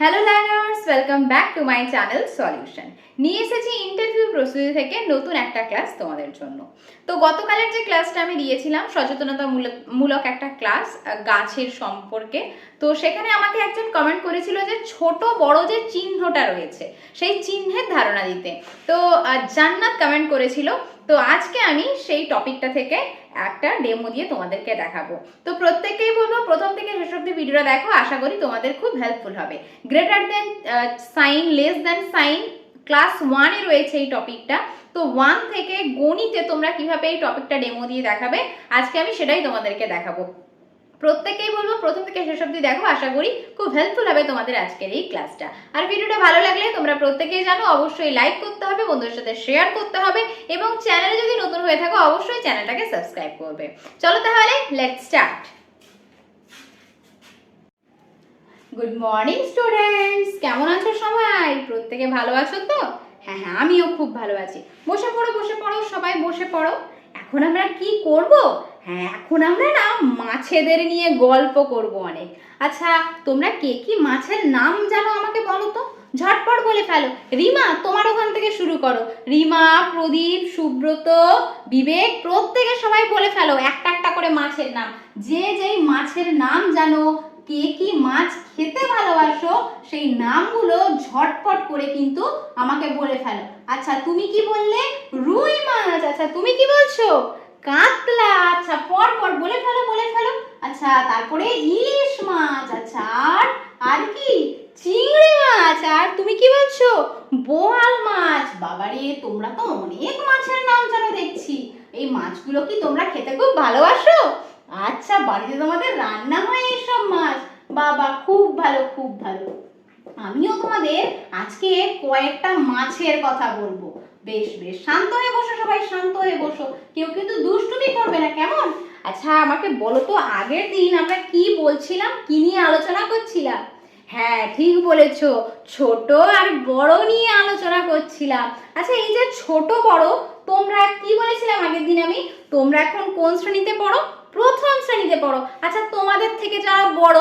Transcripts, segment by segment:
Hello learners welcome back to my channel solution নিয়ে এসেছি interview প্রস্তুতি থেকে নতুন একটা ক্লাস তোমাদের জন্য। তো গতকালের যে ক্লাসটা আমি দিয়েছিলাম সচেতনতা মূলক- মূলক একটা ক্লাস গাছের সম্পর্কে। তো সেখানে আমাকে একজন কমেন্ট করেছিল যে, ছোট বড় যে চিহ্নটা রয়েছে, সেই চিহ্নের ধারণা দিতে। তো জান্নাত কমেন্ট করেছিল তো আজকে আমি সেই টপিকটা থেকে একটা ডেমো দিয়ে তোমাদেরকে দেখাবো। তো প্রত্যেককেই বলব, প্রথম থেকে শেষ অব্দি ভিডিওটা দেখো, আশা করি তোমাদের খুব হেল্পফুল হবে। Greater than sign less than sign class ওয়ানে রয়েছে এই টপিকটা। তো ওয়ান থেকে গণিতে তোমরা কীভাবে এই টপিকটা ডেমো দিয়ে দেখাবে, আজকে আমি সেটাই তোমাদেরকে দেখাবো। প্রত্যেকেই বলব, প্রথম থেকে শেষ অব্দি দেখো, আশা করি খুব হেল্পফুল হবে তোমাদের আজকের এই ক্লাসটা আর ভিডিওটা ভালো লাগলে তোমরা প্রত্যেকেই জানো, অবশ্যই লাইক করতে হবে, বন্ধুদের সাথে শেয়ার করতে হবে এবং চ্যানেলে যদি নতুন হয়ে থাকো, অবশ্যই চ্যানেলটাকে সাবস্ক্রাইব করবে। চলো তাহলে let start good morning students কেমন আছো সবাই? প্রত্যেকে ভালো আছো তো? হ্যাঁ হ্যাঁ আমিও খুব ভালো আছি। বসে পড়ো বসে পড়ো, সবাই বসে পড়ো। এখন আমরা কি করব? হ্যাঁ এখন আমরা না মাছেদের নিয়ে গল্প করব অনেক। আচ্ছা তোমরা কে কি মাছের নাম জানো আমাকে বলো তো? ঝটপট বলে ফেলো। রিমা, তোমার ওখান থেকে শুরু করো। রিমা, প্রদীপ, সুব্রত, বিবেক, প্রত্যেকে সবাই বলে ফেলো একটা একটা করে মাছের নাম। যে যেই মাছের নাম জানো, কে কি মাছ খেতে ভালোবাসো, সেই নামগুলো ঝটপট করে কিন্তু আমাকে বলে ফেলো। আচ্ছা তুমি কি বললে? রুই মাছ। আচ্ছা তুমি কি বলছো? কাতলা আচ্ছা পর পর বলে ফেলো বলে ফেলো। আচ্ছা তারপরে ইলিশ মাছ আচ্ছা আর আর কি? চিংড়ি মাছ, আর তুমি কি বলছো? বোয়াল মাছ। বাবারে, তোমরা তো অনেক মাছের নাম জানো দেখছি। এই মাছগুলো কি তোমরা খেতে খুব ভালোবাসো? আচ্ছা বাড়িতে তোমাদের রান্না হয় এইসব মাছ। বাবা, খুব ভালো খুব ভালো। আমিও তোমাদের আজকে কয়েকটা মাছের কথা বলব। বেশ বেশ। শান্ত হয়ে বসো সবাই, শান্ত হয়ে বসো। কেউ কিন্তু দুষ্টুমি করবে না, কেমন? আচ্ছা আমাকে বলো তো, আগের দিন আমরা কি বলছিলাম, কি নিয়ে আলোচনা করছিলাম? হ্যাঁ ঠিক বলেছ, ছোট আর বড় নিয়ে আলোচনা করছিলাম। আচ্ছা এই যে ছোট বড়, তোমরা কি বলেছিলাম আগের দিন আমি? তোমরা এখন কোন শ্রেণীতে পড়ো? প্রথম শ্রেণীতে পড়ো। আচ্ছা তোমাদের থেকে যারা বড়,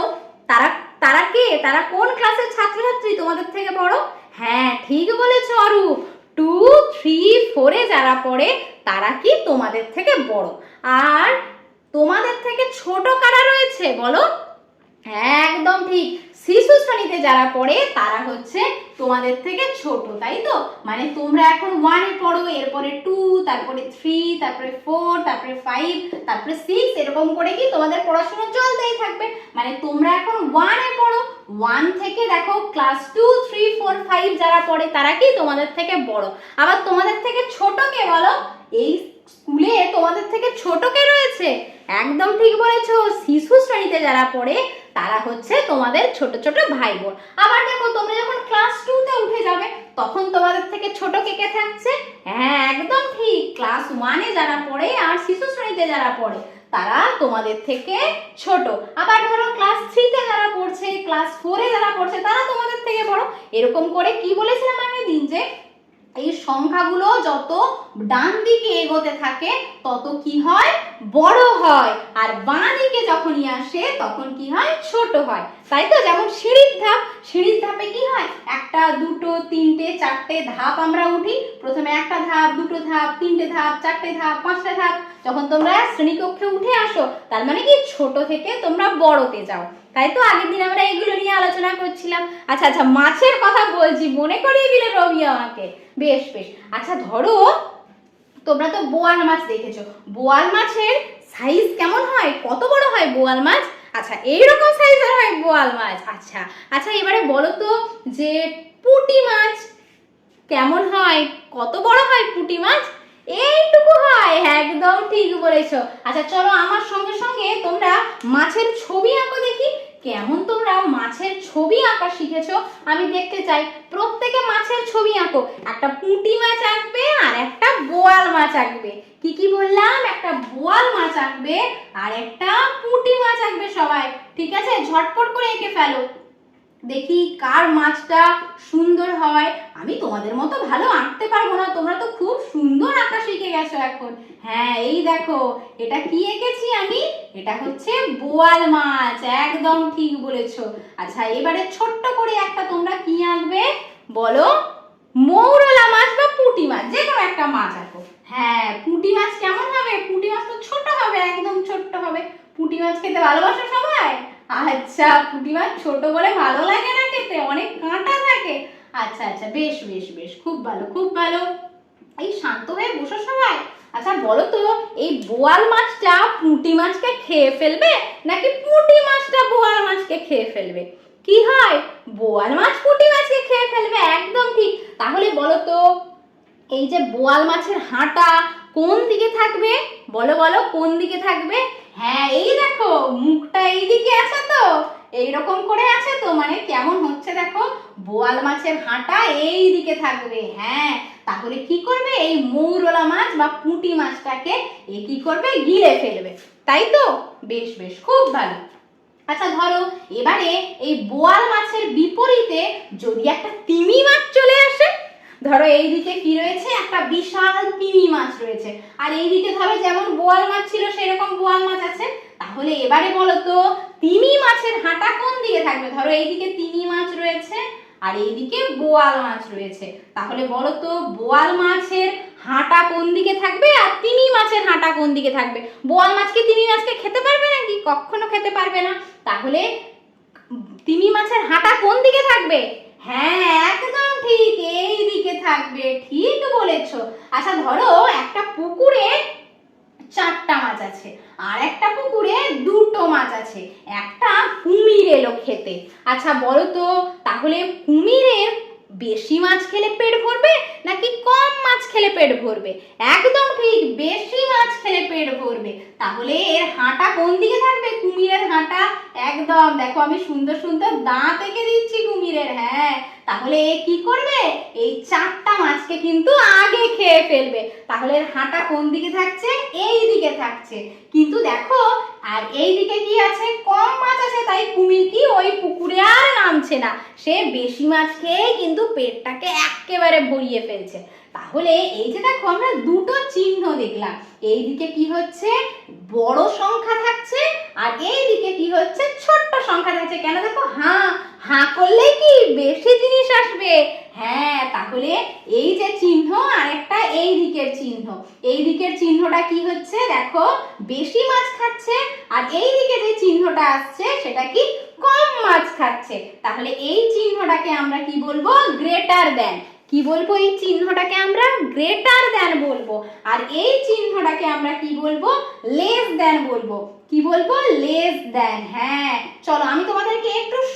তারা তারা কে? তারা কোন ক্লাসের ছাত্রছাত্রী তোমাদের থেকে বড়? হ্যাঁ ঠিক বলেছ, অরূপ। টু থ্রি ফোরে যারা পড়ে, তারা কি তোমাদের থেকে বড়? আর তোমাদের থেকে ছোট কারা রয়েছে বলো? একদম ঠিক। শিশু শ্রেণীতে যারা পড়ে, তারা হচ্ছে তোমাদের থেকে ছোট, তাই তো? মানে তোমরা এখন ওয়ানে পড়ো, এরপরে টু তারপরে থ্রি তারপরে ফোর তারপরে ফাইভ তারপরে সিক্স এরকম করে কি তোমাদের পড়াশোনা চলতেই থাকবে। মানে তোমরা এখন ওয়ানে ওয়ান থেকে দেখো class two three four five যারা পড়ে তারা কি তোমাদের থেকে বড়? আবার তোমাদের থেকে ছোট কে বলো? এই স্কুলে তোমাদের থেকে ছোট কে রয়েছে? একদম ঠিক বলেছ, শিশু শ্রেণীতে যারা পড়ে, তারা হচ্ছে তোমাদের ছোট ছোট ভাই বোন আবার দেখো, তোমরা যখন ক্লাস টুতে উঠে যাবে, তখন তোমাদের থেকে ছোট কে কে থাকছে? হ্যাঁ একদম ঠিক। ক্লাস ওয়ানে যারা পড়ে আর শিশু শ্রেণীতে যারা পড়ে তারা তোমাদের থেকে ছোট। আবার ধরো ক্লাস থ্রিতে যারা পড়ছে ক্লাস ফোরে যারা পড়ছে, তারা তোমাদের থেকে বড়। এরকম করে কি বলেছিলাম আমি দিন যে এই সংখ্যাগুলো যত ডান দিকে এগোতে থাকে, তত কি হয়? বড় হয়। আর বাঁ দিকে যখনই আসে, তখন কি হয়? ছোট হয়। তাই তো? যেমন সিঁড়ির ধাপ। সিঁড়ির ধাপে কি হয়? একটা, দুটো, তিনটে, চারটে ধাপ আমরা উঠি। প্রথমে একটা ধাপ, দুটো ধাপ, তিনটে ধাপ, চারটে ধাপ, পাঁচটা ধাপ। যখন তোমরা শ্রেণীকক্ষে উঠে আসো, তার মানে কি? ছোট থেকে তোমরা বড়তে যাও। তাই তো আগের দিন আমরা এগুলো নিয়ে আলোচনা করছিলাম। আচ্ছা আচ্ছা মাছের কথা বলছি, মনে করিয়ে দিলে রবি আমাকে। বেশ বেশ। আচ্ছা ধরো, তোমরা তো বোয়াল মাছ দেখেছ। বোয়াল মাছের সাইজ কেমন হয়? কত বড় হয় বোয়াল মাছ? আচ্ছা এইরকম সাইজের হয় বোয়াল মাছ। আচ্ছা আচ্ছা এবারে বলো তো যে পুঁটি মাছ কেমন হয়? কত বড় হয় পুঁটি মাছ? এইটুকু হয়। একদম ঠিক বলেছ। আচ্ছা চলো আমার সঙ্গে সঙ্গে তোমরা মাছের ছবি আঁকো দেখি। কেমন তোমরা মাছের ছবি আঁকা শিখেছো? আমি দেখতে চাই। প্রত্যেকে মাছের ছবি আঁকো। একটা পুঁটি মাছ আঁকবে আর একটা বোয়াল মাছ আঁকবে। কি কি বললাম? একটা বোয়াল মাছ আঁকবে আর একটা পুঁটি মাছ আঁকবে সবাই। ঠিক আছে? ঝটপট করে এঁকে ফেলো। দেখি কার মাছটা সুন্দর হয়। আমি তোমাদের মতো ভালো আঁকতে পারব না, তোমরা তো খুব সুন্দর আঁকা শিখে গেছো এখন। হ্যাঁ এই দেখো, এটা কি এঁকেছি আমি? এটা হচ্ছে বোয়াল মাছ, একদম ঠিক বলেছ। আচ্ছা এবারে ছোট্ট করে একটা তোমরা কি আঁকবে? বলো, মৌরলা মাছ বা পুঁটি মাছ, যে কোনো একটা মাছ আঁকো। হ্যাঁ পুঁটি মাছ কেমন হবে? পুঁটি মাছ তো ছোট হবে, একদম ছোট্ট হবে। পুঁটি মাছ খেতে ভালোবাসো সবাই? আচ্ছা পুঁটি মাছ ছোট বলে ভালো লাগে না খেতে? অনেক কাঁটা থাকে। আচ্ছা আচ্ছা বেশ বেশ বেশ, খুব ভালো খুব ভালো। এই শান্ত হয়ে বসো সবাই। আচ্ছা বলো তো, এই বোয়াল মাছটা পুঁটি মাছকে খেয়ে ফেলবে, নাকি পুঁটি মাছটা বোয়াল মাছকে খেয়ে ফেলবে? কি হয়? বোয়াল মাছ পুঁটি মাছকে খেয়ে ফেলবে, একদম ঠিক। তাহলে বলো তো, এই যে বোয়াল মাছের হাঁটা কোন দিকে থাকবে? বলো বলো, কোন দিকে থাকবে? হ্যাঁ এই দেখো, মুখটা এই দিকে আছে তো। এইরকম করে আছে তো মানে কেমন হচ্ছে দেখো? বোয়াল মাছের হাঁটা এই দিকে থাকবে হ্যাঁ। তাহলে কি করবে? এই মৌরলা মাছ বা পুঁটি মাছটাকে এ কি করবে? গিলে ফেলবে। তাই তো? বেশ বেশ, খুব ভালো। আচ্ছা ধরো, এবারে এই বোয়াল মাছের বিপরীতে যদি একটা তিমি মাছ চলে আসে ধরো এইদিকে কি রয়েছে? একটা বিশাল তিমি মাছ রয়েছে। আর এই দিকে ধরো যেমন বোয়াল মাছ ছিল, সেরকম বোয়াল মাছ আছে। তাহলে এবারে বলো তো, তিমি মাছের হাঁটা কোন দিকে থাকবে? ধরো এইদিকে তিমি মাছ রয়েছে, আর এইদিকে বোয়াল মাছ রয়েছে। তাহলে বলো তো, বোয়াল মাছের হাঁটা কোন দিকে থাকবে, আর তিমি মাছের হাঁটা কোন দিকে থাকবে? বোয়াল মাছকে তিমি মাছকে খেতে পারবে নাকি? কখনো খেতে পারবে না। তাহলে তিমি মাছের হাঁটা কোন দিকে থাকবে? হ্যাঁ একদম ঠিক এই দিকে থাকবে, ঠিক বলেছ। আচ্ছা ধরো একটা পুকুরে চারটা মাছ আছে, আর একটা পুকুরে দুটো মাছ আছে। একটা কুমির এলো খেতে। আচ্ছা বলো তো, তাহলে কুমিরের বেশি মাছ খেলে পেট ভরবে নাকি কম মাছ খেলে পেট ভরবে? একদম ঠিক, বেশি মাছ খেলে পেট ভরবে। তাহলে এর হাঁটা কোন দিকে থাকবে? কুমিরের হাঁটা। একদম, দেখো আমি সুন্দর সুন্দর দাঁত এঁকে দিচ্ছি কুমিরের হ্যাঁ। তাহলে এ কি করবে? এই চারটা মাছকে কিন্তু আগে খেয়ে ফেলবে। তাহলে এর হাঁটা কোন দিকে থাকছে? এই দিকে থাকছে। কিন্তু দেখো আর এই দিকে কি আছে? কম মাছ আছে, তাই কুমির কি ওই পুকুরে আর নামছে না। সে বেশি মাছ খেয়ে কিন্তু পেটটাকে একেবারে ভরিয়ে ফেলছে। তাহলে এই যে দেখো, আমরা দুটো চিহ্ন দেখলাম। এই দিকে কি হচ্ছে? বড় সংখ্যা থাকছে, আর এই দিকে কি হচ্ছে? ছোট্ট সংখ্যা থাকছে। কেন দেখো? হাঁ হাঁ করলে কি বেশি জিনিস আসবে? হ্যাঁ তাহলে এই যে চিহ্ন আর একটা এই দিকের চিহ্ন। এই দিকের চিহ্নটা কি হচ্ছে? দেখো, বেশি মাছ খাচ্ছে আর এই দিকে যে চিহ্নটা আসছে, সেটা কি কম মাছ খাচ্ছে। তাহলে এই চিহ্নটাকে আমরা কি বলব? Greater than. কি বলব এই চিহ্নটাকে আমরা? গ্রেটার দেন বলব। আর এই চিহ্নটাকে আমরা কি বলব? লেস দেন বলব। কি বলব? Less than. হ্যাঁ চলো আমি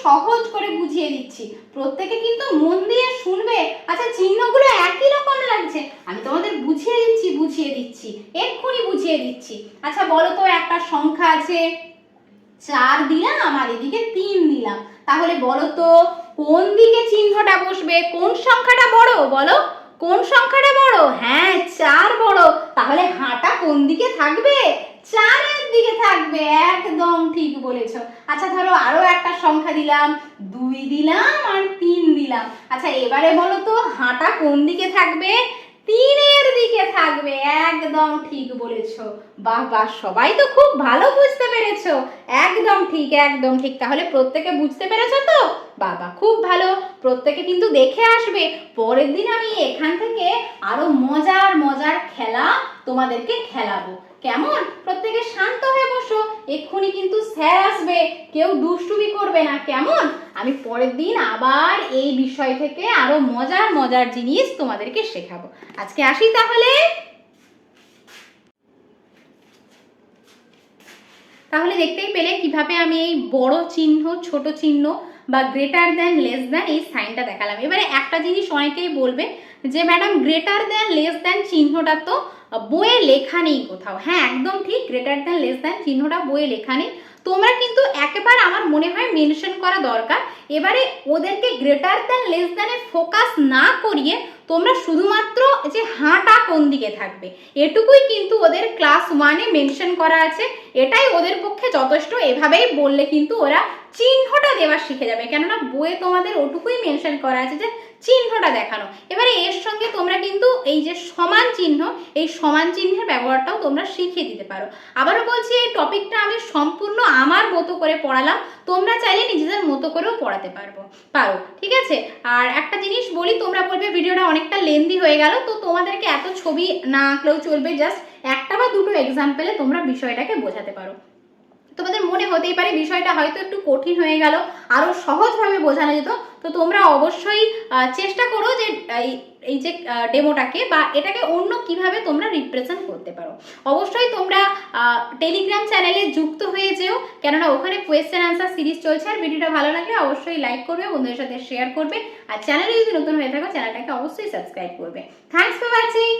সহজ করে বুঝিয়ে দিচ্ছি। প্রত্যেকে কিন্তু মন দিয়ে শুনবে। আচ্ছা চিহ্নগুলো একই রকম লাগছে। আমি তোমাদের বুঝিয়ে দিচ্ছি বুঝিয়ে দিচ্ছি। এক্ষুনি বুঝিয়ে দিচ্ছি। আচ্ছা বলো তো, একটা সংখ্যা আছে। চার দিলাম আর এদিকে তিন দিলাম। তাহলে বলো তো, কোন দিকে চিহ্নটা বসবে? কোন সংখ্যাটা বড়? বলো, কোন সংখ্যাটা বড়? হ্যাঁ চার বড়। তাহলে হাঁটা কোন দিকে থাকবে? চারের দিকে থাকবে, একদম ঠিক বলেছ। আচ্ছা ধরো আরও একটা সংখ্যা দিলাম, দুই দিলাম আর তিন দিলাম। আচ্ছা এবারে বলো তো, হাঁটা কোন দিকে থাকবে? তিনের দিকে থাকবে, একদম ঠিক বলেছ। বাহ বাহ, সবাই তো খুব ভালো বুঝতে পেরেছ। একদম ঠিক একদম ঠিক। তাহলে প্রত্যেকে বুঝতে পেরেছ তো? বাবা খুব ভালো। প্রত্যেকে কিন্তু দেখে আসবে। পরের দিন আমি এখান থেকে আরও মজার মজার খেলা তোমাদেরকে খেলাবো। কেমন? প্রত্যেকে শান্ত হয়ে বসো। এক্ষুনি কিন্তু স্যার আসবে। কেউ দুষ্টুমি করবে না। কেমন? আমি পরের দিন আবার এই বিষয় থেকে আরও মজার মজার জিনিস তোমাদেরকে শেখাবো। আজকে আসি তাহলে। তাহলে দেখতেই পেলে কীভাবে আমি এই বড় চিহ্ন, ছোট চিহ্ন বা গ্রেটার দেন লেস দেন এই সাইনটা দেখালাম। এবারে একটা জিনিস অনেকেই বলবে যে, madam greater than less than চিহ্নটা তো বইয়ে লেখা নেই কোথাও। হ্যাঁ একদম ঠিক গ্রেটার দেন লেস দেন চিহ্নটা বইয়ে লেখা নেই। তোমরা কিন্তু একেবারে আমার মনে হয় মেনশন করা দরকার। এবারে ওদেরকে গ্রেটার দেন লেস দেনে ফোকাস না করিয়ে তোমরা শুধুমাত্র যে হাঁটা কোন দিকে থাকবে, এটুকুই কিন্তু ওদের ক্লাস ওয়ানে মেনশন করা আছে। এটাই ওদের পক্ষে যথেষ্ট। এভাবেই বললে কিন্তু ওরা চিহ্নটা দেওয়া শিখে যাবে। কেননা বইয়ে তোমাদের ওটুকুই মেনশন করা আছে যে চিহ্নটা দেখানো। এবারে এর সঙ্গে তোমরা কিন্তু এই যে সমান চিহ্ন, এই সমান চিহ্নের ব্যবহারটাও তোমরা শিখিয়ে দিতে পারো। আবারও বলছি, এই টপিকটা আমি সম্পূর্ণ আমার মতো করে পড়ালাম। তোমরা চাইলে নিজেদের মতো করেও পড়াতে পারব। পারো, ঠিক আছে? আর একটা জিনিস বলি, তোমরা বলবে ভিডিওটা অনেকটা লেন্দি হয়ে গেল, তো তোমাদেরকে এত ছবি না আঁকলেও চলবে জাস্ট একটা বা দুটো এক্সাম্পলে তোমরা বিষয়টাকে বোঝাতে পারো। তোমাদের মনে হতেই পারে বিষয়টা হয়তো একটু কঠিন হয়ে গেল আরও সহজভাবে বোঝানো যেত। তো তোমরা অবশ্যই চেষ্টা করো যে এই যে ডেমোটাকে বা এটাকে অন্য কীভাবে তোমরা রিপ্রেজেন্ট করতে পারো। অবশ্যই তোমরা টেলিগ্রাম চ্যানেলে যুক্ত হয়ে যেও, কেননা ওখানে কোয়েশ্চেন আনসার সিরিজ চলছে আর ভিডিওটা ভালো লাগলে অবশ্যই লাইক করবে, বন্ধুদের সাথে শেয়ার করবে। আর চ্যানেলে যদি নতুন হয়ে থাকো চ্যানেলটাকে অবশ্যই সাবস্ক্রাইব করবে। Thanks for watching